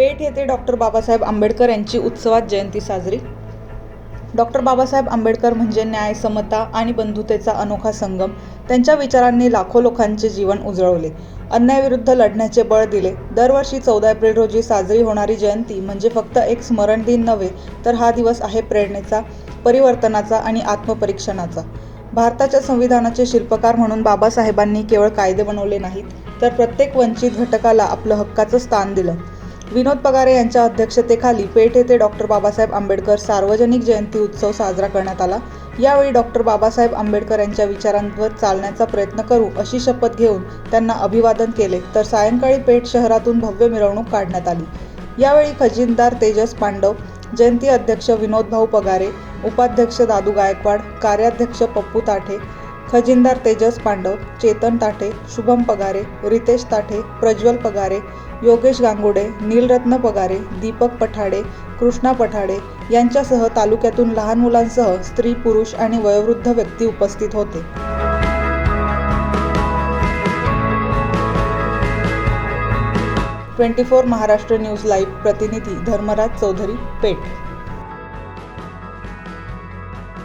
पेठ येथे डॉक्टर बाबासाहेब आंबेडकर यांची उत्सवात जयंती साजरी. डॉक्टर बाबासाहेब आंबेडकर म्हणजे न्याय समता आणि बंधुतेचा अनोखा संगम. त्यांच्या विचारांनी लाखो लोकांचे जीवन उजळवले. अन्यायाविरुद्ध लढण्याचे बळ दिले. दरवर्षी चौदा एप्रिल रोजी साजरी होणारी जयंती म्हणजे फक्त एक स्मरण दिन नव्हे तर हा दिवस आहे प्रेरणेचा परिवर्तनाचा आणि आत्मपरीक्षणाचा. भारताच्या संविधानाचे शिल्पकार म्हणून बाबासाहेबांनी केवळ कायदे बनवले नाहीत तर प्रत्येक वंचित घटकाला आपलं हक्काचं स्थान दिलं. विनोद पगारे यांच्या अध्यक्षतेखाली पेठ येथे डॉक्टर बाबासाहेब आंबेडकर सार्वजनिक जयंती उत्सव साजरा करण्यात आला. यावेळी डॉक्टर बाबासाहेब आंबेडकर यांच्या विचारांवर चालण्याचा प्रयत्न करू अशी शपथ घेऊन त्यांना अभिवादन केले. तर सायंकाळी पेठ शहरातून भव्य मिरवणूक काढण्यात आली. यावेळी खजिनदार तेजस पांडव जयंती अध्यक्ष विनोद भाऊ पगारे उपाध्यक्ष दादू गायकवाड कार्याध्यक्ष पप्पू ताठे खजिनदार तेजस पांडव चेतन ताठे शुभम पगारे रितेश ताठे प्रज्वल पगारे योगेश गांगुडे नीलरत्न पगारे दीपक पठाडे कृष्णा पठाडे यांच्यासह तालुक्यातून लहान मुलांसह स्त्री पुरुष आणि वयोवृद्ध व्यक्ती उपस्थित होते. Twenty four Maharashtra news live प्रतिनिधी धर्मराज चौधरी पेठ.